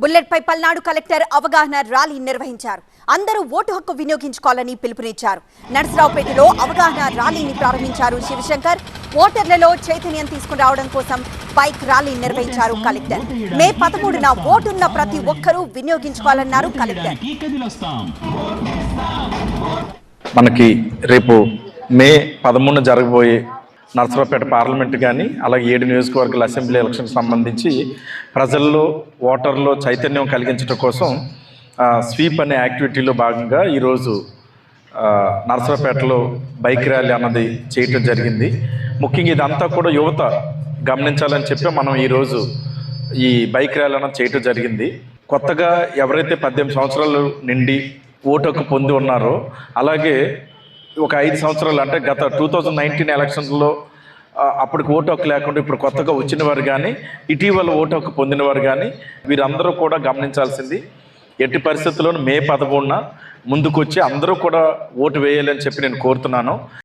Bullet పై Palnadu collector అవగాహన rally నిర్వహించారు. అందరూ ఓటు హక్కు వినియోగించుకోవాలని పిలుపునిచ్చారు. నర్సరావుపేటలో అవగాహన ర్యాలీని ప్రారంభించారు శివశంకర్. ఓటర్లలో చైతన్యం తీసుకుని రావడం కోసం బైక్ ర్యాలీ నిర్వహించారు కలెక్టర్. మే పదమూడున ఓటున్న ప్రతి ఒక్కరూ వినియోగించుకోవాలన్నారు కలెక్టర్. మనకి రేపు మే పదమూడున జరగబోయే నర్సరావుపేట పార్లమెంట్ కానీ అలాగే ఏడు నియోజకవర్గాల అసెంబ్లీ ఎలక్షన్ సంబంధించి ప్రజల్లో ఓటర్లో చైతన్యం కలిగించడం కోసం స్వీప్ అనే యాక్టివిటీలో భాగంగా ఈరోజు నర్సరావుపేటలో బైక్ ర్యాలీ అన్నది చేయటం జరిగింది. ముఖ్యంగా ఇదంతా కూడా యువత గమనించాలని చెప్పి మనం ఈరోజు ఈ బైక్ ర్యాలీ అన్నది చేయటం జరిగింది. కొత్తగా ఎవరైతే పద్దెనిమిది సంవత్సరాలు నిండి ఓటుకు పొంది ఉన్నారో అలాగే ఒక ఐదు సంవత్సరాలు అంటే గత టూ థౌజండ్ నైన్టీన్ ఎలక్షన్స్లో అప్పటికి ఓటు హక్కు లేకుండా ఇప్పుడు కొత్తగా వచ్చిన వారు కానీ ఇటీవల ఓటు హక్కు పొందినవారు కానీ వీరందరూ కూడా గమనించాల్సింది ఎట్టి పరిస్థితుల్లోనూ మే పదమూడున ముందుకొచ్చి అందరూ కూడా ఓటు వేయాలని చెప్పి నేను కోరుతున్నాను.